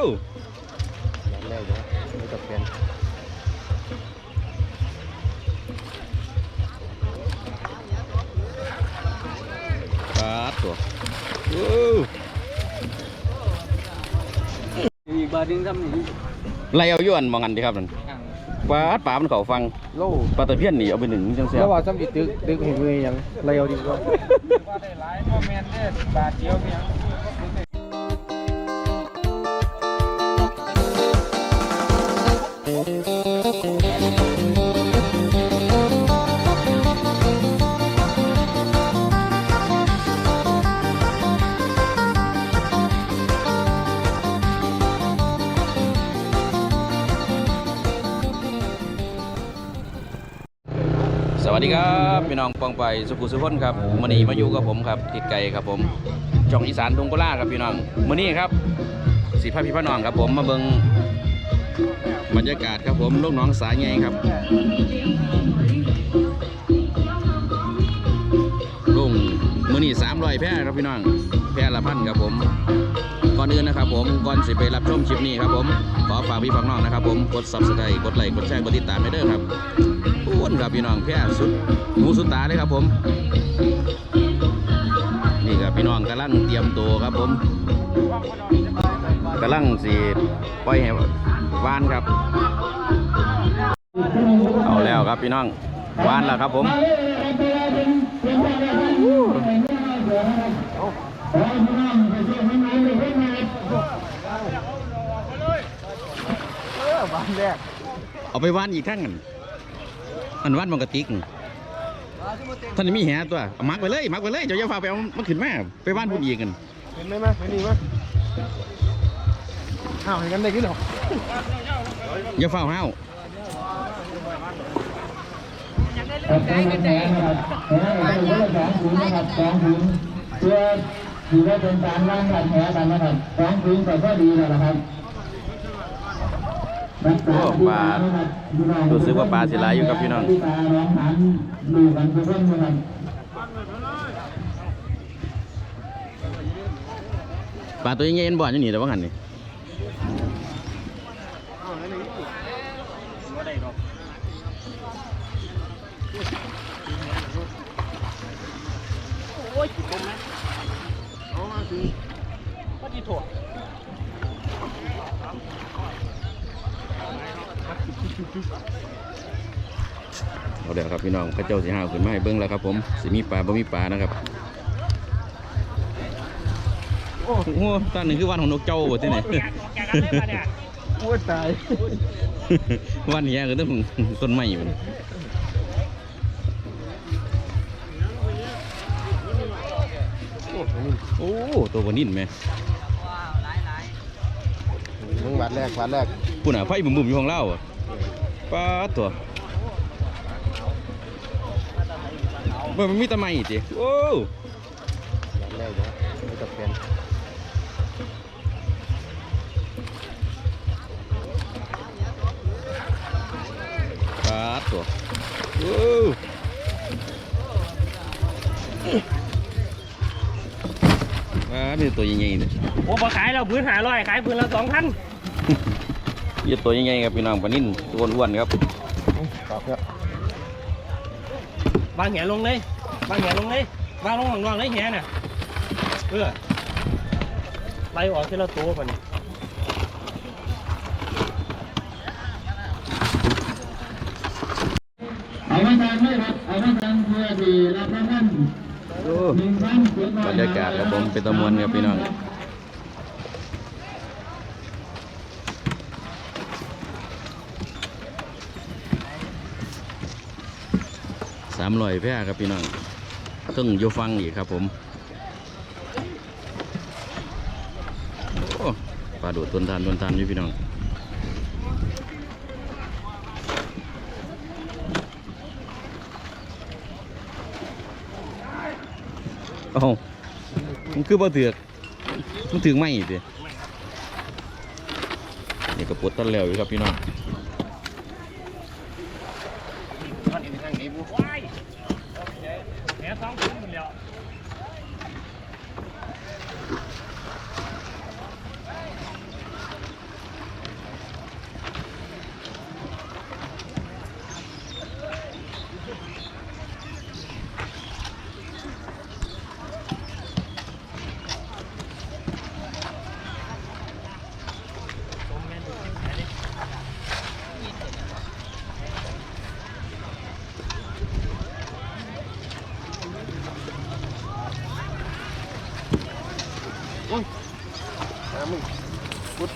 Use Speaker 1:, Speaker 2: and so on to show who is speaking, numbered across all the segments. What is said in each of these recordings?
Speaker 1: ร้านแรกอยู่ไม่ต้องเปลี่ยน
Speaker 2: ปาดตัวโอ้
Speaker 1: อีกบาทนึงทำนี่
Speaker 2: ไล่เอาย้อนมองกันดีครับนั่นปาดปลามันเขาฟัง
Speaker 1: โล
Speaker 2: ปลาตะเพียนนี่เอาไปหนึ่งจังเสีย
Speaker 1: แล้วว่าซ้ำอีตึกตึกเห็นมือยังไรเอาดีกว่า
Speaker 3: ว่าได้หลายโมเมนต์เนี่ยบาทเดียวเพียง
Speaker 2: พี่น้องปองไปสุขุสุขนครับมือนีมาอยู่กับผมครับติดไก่ครับผมจ่องอีสานทงโกล่าครับพี่น้องมือนี้ครับสีพาพี่พน้องครับ ผมมาเบิงบรรยากาศครับผมลูกน้องสายไงครับลุงมื่อนี้สามร้อยแพร่ครับพี่น้องแพร่ละพันครับผมก่อนอื่นนะครับผมก่อนสิไปรับชมคลิปนี้ครับผมขอฝากพี่ฝากน้องนะครับผมกด subscribe กดไลค์กดแชร์กดติดตามให้เด้อครับ นครับพี่น้องแพร่สุดหมูสุดตาเลยครับผม นี่ครับพี่น้องกำลังเตรียมตัวครับผมกำลังสีปล่อยให้วานครับ เอาแล้วครับพี่น้องว่านแล้วครับผมเอาไปว่านอีกครั้งกัน อันวานมันกระติกท่านมีแหตัวเอามักไปเลยมักไปเลยเดี๋ยวจะพาไปเอามันขึ้นมาไปวานพุ่นอีกกัน
Speaker 1: เห็นไหมมั้ยเห็นนี่มั้ยอ้าวเห็นกันได้ขึ้นหรอ
Speaker 2: อย่าเฝ้าห้าว
Speaker 4: ครับได้กันแน่นะครับแหได้คนละสองถุงนะครับสองถุงเพื่อถือว่าเป็นการล้างบาดแผลกันนะครับสองถุงก็พอดีแล้วนะครับรักษา
Speaker 2: โอ้ปลารู้สึกว่าปลาสิลายอยู่ครับพี่น้องปลาตัวยังไงเอ็นบ่อนอยู่นี่แต่ว่างันนี่
Speaker 3: ก็ดีถั่ว
Speaker 2: เอาเดี๋ยวครับพี่น้องเข้าเจ้าสีห้าวขึ้นมาให้เบิ้งแล้วครับผมสิมีปลาบ่มีปลานะครับโอ้โหตอนนี้คือวันของนกเจ้าบ่ที่ไหน
Speaker 1: โอ้ยตาย
Speaker 2: วันนี้ก็ต้องต้นไม้อยู่นี่โอ้ตัวบนิ่นไหม
Speaker 1: มึงบาทแรกบาทแรก
Speaker 2: ปุ่นอะไฟบุ่มๆอยู่ของเราอะ ป้าดตัวมันมันมีแตะไม้จิโอ้
Speaker 1: ร้านแรกอยู่ไม่ต้องเปลี่ยน
Speaker 2: ป้าดตัวโอ้ป้าดมีตัวใหญ่ๆเนี่ย
Speaker 3: โอ้พอขายเราพื้นหาร้อยขายพื้นละสองพัน
Speaker 2: มีตัวใหญ่ๆครับพี่น้องปลานิ่นตัวอ้วนๆครับ
Speaker 1: ตอบแล้ว
Speaker 3: วางแหลงเลยวางแหลงเลยวางลงหลังๆเลยแหน่ะเออไล่ออกทีละตัวก่อนนี่
Speaker 4: เอามาทานไหมครับเอามาทานเพื่อที่รับรางวัล
Speaker 2: โอ้
Speaker 4: หนึ่งพันเจ็ดร้อบ
Speaker 2: รรยากาศครับผมเป็นตะมวนครับพี่น้อง สามร้อยแพร่ครับพี่น้องต้องโยฟังอีกครับผมปลาโดดต้นทานต้นทานอยู่พี่น้องเอามันคือบ่เถือกมันถึงไหมสินี่ก็ปวดต้นแล้วอยู่ครับพี่น้อง
Speaker 3: ว้ายแหสองพื้นหมดแล้ว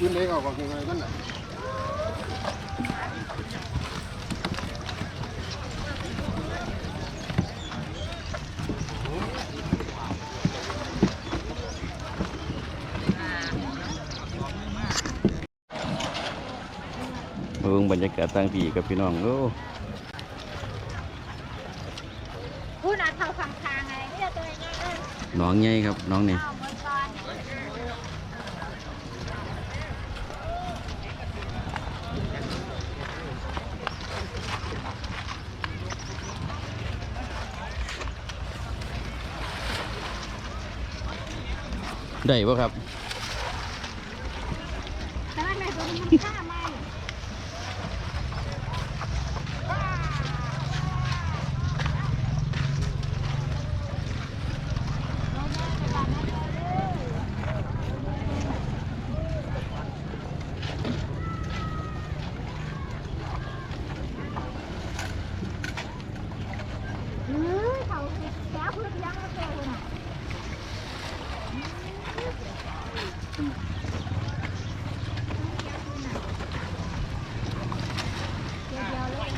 Speaker 1: พุดพื้นเล็กออกก่อนยังไงกันน่ะ
Speaker 2: มาเบิ่งบรรยากาศต่างพี่กับพี่น้องโอ้
Speaker 5: พูดนะเท่าฝั่งทางไงเนี่ยตัวเนี้ยเออ
Speaker 2: น้องใหญ่ครับน้องนี่
Speaker 5: เอาบนก่อน
Speaker 2: ได้ปะครับ
Speaker 5: แต่ว่าในตัวนี้มันฆ่าไม่ เฮ้ยเขาแก้พื้นยังไม่เจอเลยน่ะเดี๋ยวเดียวเลย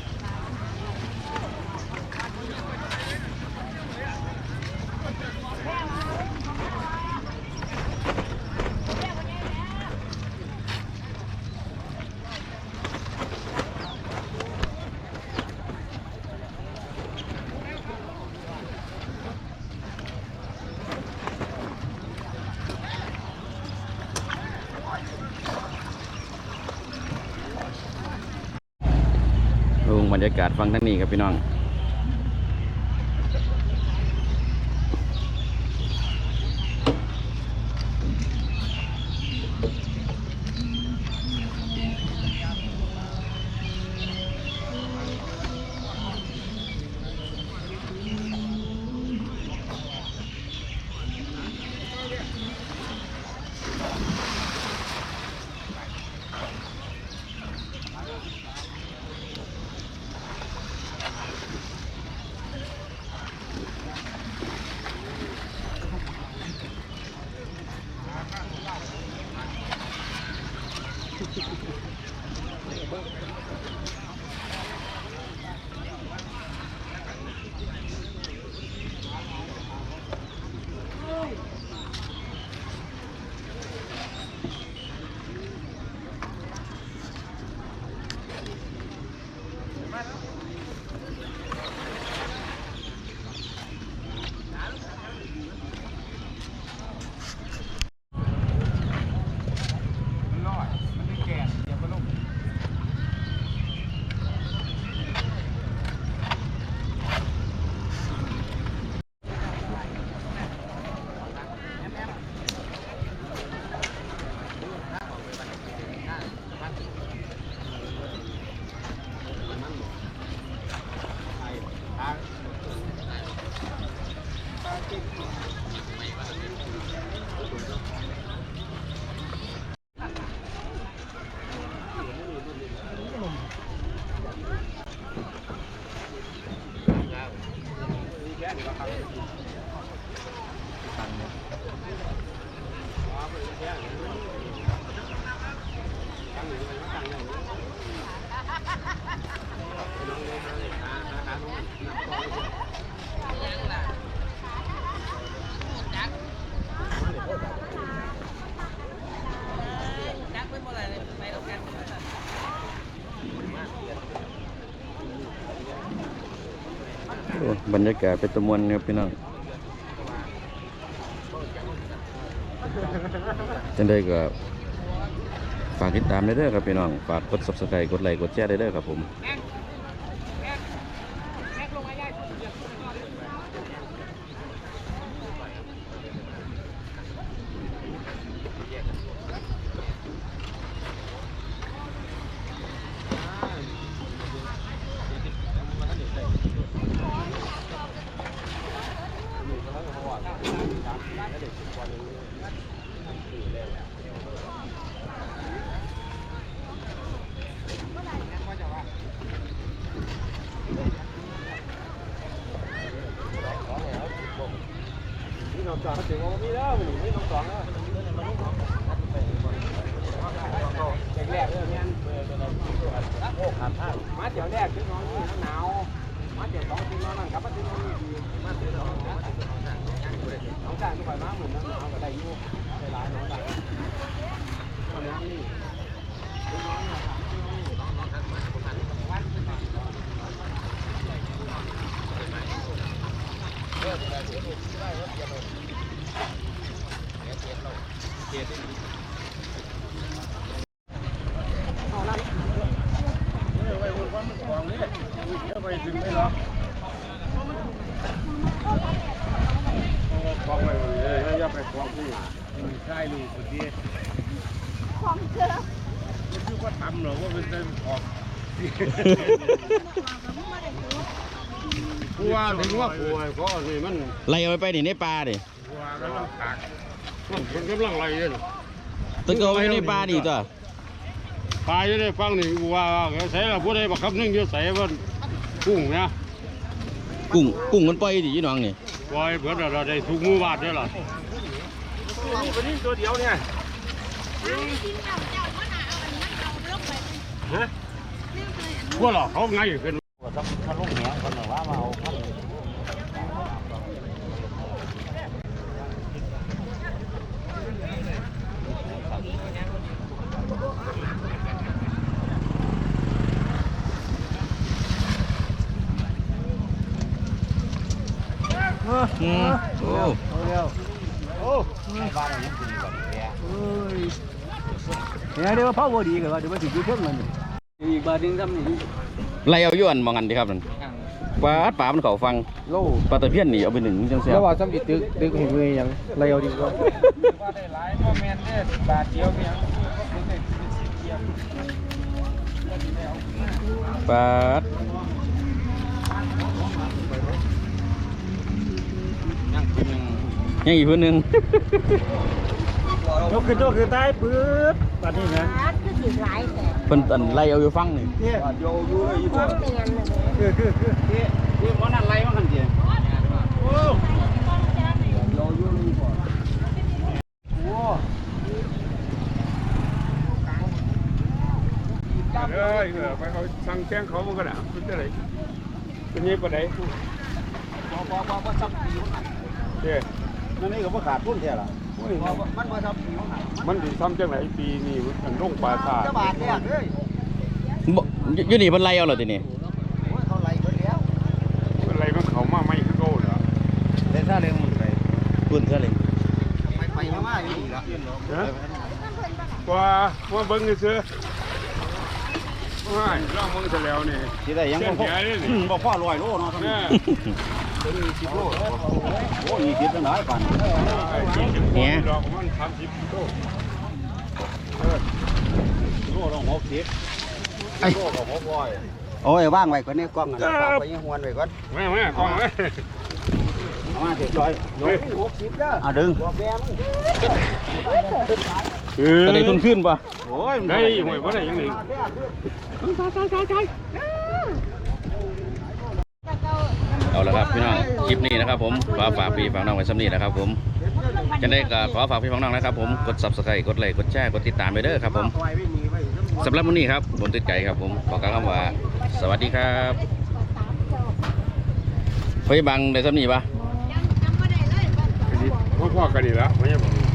Speaker 2: ลงบ รรยากาศฟังทั้งนี้ครับพี่น้อง บรรยากาศเป็นตะมวนครับพี่น้องจังได้ก็ฝากติดตามได้เด้อครับพี่น้อง ฝากกด subscribe กดไลค์กดแชร์ได้เด้อครับผม
Speaker 1: để xung quanh ใช่ลูกคนที่
Speaker 5: ของเชื่อ
Speaker 1: คือว่าทำหรอว่าเป็นเส้นออกกูว่าถึงว่าป่วยเพราะนี่มัน
Speaker 2: ไล่เอาไปไปนี่ในป่าดิ
Speaker 1: กูว่ากำลังขาดมันคนกำลังไรเนี่ย
Speaker 2: ตึกเอาไว้ในป่านี่ตัว
Speaker 1: ปลาอยู่ในฟังนี่กูว่าใส่ละผู้ใดบักคำนึงอยู่ใส่มัน กุ้งนะ
Speaker 2: กุ้งกุ้งมันปล่อยดิยี่น้องนี่
Speaker 1: ปล่อยเพื่อนเราได้ทุกหมู่บ้านเนี่ยหรอ
Speaker 3: วันนี้ตัวเดียวเนี่ย
Speaker 1: พวกเราเขาไงเป็น
Speaker 3: ถ้าลงแหงคนหนึ่งว่ามาเอาครับ
Speaker 2: อืมโอ้
Speaker 3: เนี่ยเดี๋ยวพ่อบ่ดีกันว่าเดี๋ยวมาถึงยูทูบมันอีกบาทนึงทำนี่
Speaker 2: ไล่เอาย้อนมองกันดิครับนั่นปลาป่ามันเขาฟัง
Speaker 1: โล
Speaker 2: ปลาตะเพียนนี่เอาไปหนึ่งจังเสีย
Speaker 1: แล้วว่าซ้ำอีตึกตึกเห็นมือยังไรเอาดีกว่า
Speaker 3: ว่าได้หลายพ่อแม่เนี่ยบาทเดียวเพียง
Speaker 2: ปลา ดยังอีกคนหนึ่ง
Speaker 3: ยกขึ้นยกขึ้นใต้ปื๊ดบาทนี้นะ
Speaker 5: ร้านคือสิหลายแต่
Speaker 2: เพิ่นอันไล่เอาอยู่ฟังนี่
Speaker 3: เนี่ยโยอยู่อยู่
Speaker 5: ความเนียนเลย
Speaker 3: คือคือคือนี่นี่มันอะไรมันกันเดียวโอ้โยอยู่นี่ก่อนโอ้
Speaker 1: เอ้ยไปเขาสั่งแจ้งเขาบ่กันอะเป็นอะไรเป็นยี่ปะไหน
Speaker 3: พอพอพอพอซับปีมัน
Speaker 1: เด้
Speaker 3: นั่นนี่ก็บ่ขาดทุนแท้ล่ะมันบ่ซับปีมัน
Speaker 1: มันสิซ้ำจังไหนปีนี้มันลงปลาซา
Speaker 3: จะบาทเนี่ยเฮ้ย
Speaker 2: บ่อยู่อยู่นี่เพิ่นไล่เอาเหรอทีนี้
Speaker 3: เท่าไหร่เบิดแล้ว
Speaker 1: อะไรมันเขามาไม่คือโก้เหรอ
Speaker 3: เล่นท่าเรือมันไป
Speaker 2: ปุ่นซะเลย
Speaker 3: ไปไปมาๆอยู่นี่ล่ะ
Speaker 1: ฮะว่าว่าเบิ้งซื้อว่าลองเบิ้งซะแล้วนี่
Speaker 3: สิได้ยัง
Speaker 1: เส้
Speaker 3: บ่
Speaker 1: น
Speaker 3: พอ
Speaker 1: ใหญ่เลยนี่
Speaker 3: บ่พอ100โลเนาะ
Speaker 1: แม่
Speaker 3: เป็น20 โลโอ้20จังได๋ปาน
Speaker 1: ไอ้ที่สิบโลดอกมันสามสิบโล
Speaker 3: โลละ60ไอ้โลละ600
Speaker 6: โอ้ยว่างไว้ก่อนนี่กล้องอันนี้ฝากไปยังหวนไว้ก่อน
Speaker 1: แม่แม่กองเลย
Speaker 6: เอามาเรียบร้อย
Speaker 1: เฮ้ย
Speaker 3: 60เด้อ
Speaker 6: เอาดึง
Speaker 1: เออ
Speaker 2: จะได้ทุนขึ้นป่ะ
Speaker 3: โอ้ย
Speaker 1: ได้หวยบ่ได้ยังไง
Speaker 2: เอาละครับพี่น้องคลิปนี้นะครับผมขอฝากพี่ฝากน้องไว้สำนีนะครับผมจะได้ก็ขอฝากพี่ฝากน้องนะครับผมกด subscribe กดไลค์กดแชร์กดติดตามไปเด้อครับผมสำหรับวันนี้ครับผมติดไก่ครับผมขอกล่าวคำว่า สวัสดีครับเฮ้ยบังได้สำนีปะ
Speaker 5: ยังยังไม่ได้เลยบ้านสอง
Speaker 1: พ่อพ่อกันนี่ละไม่ใช่ผม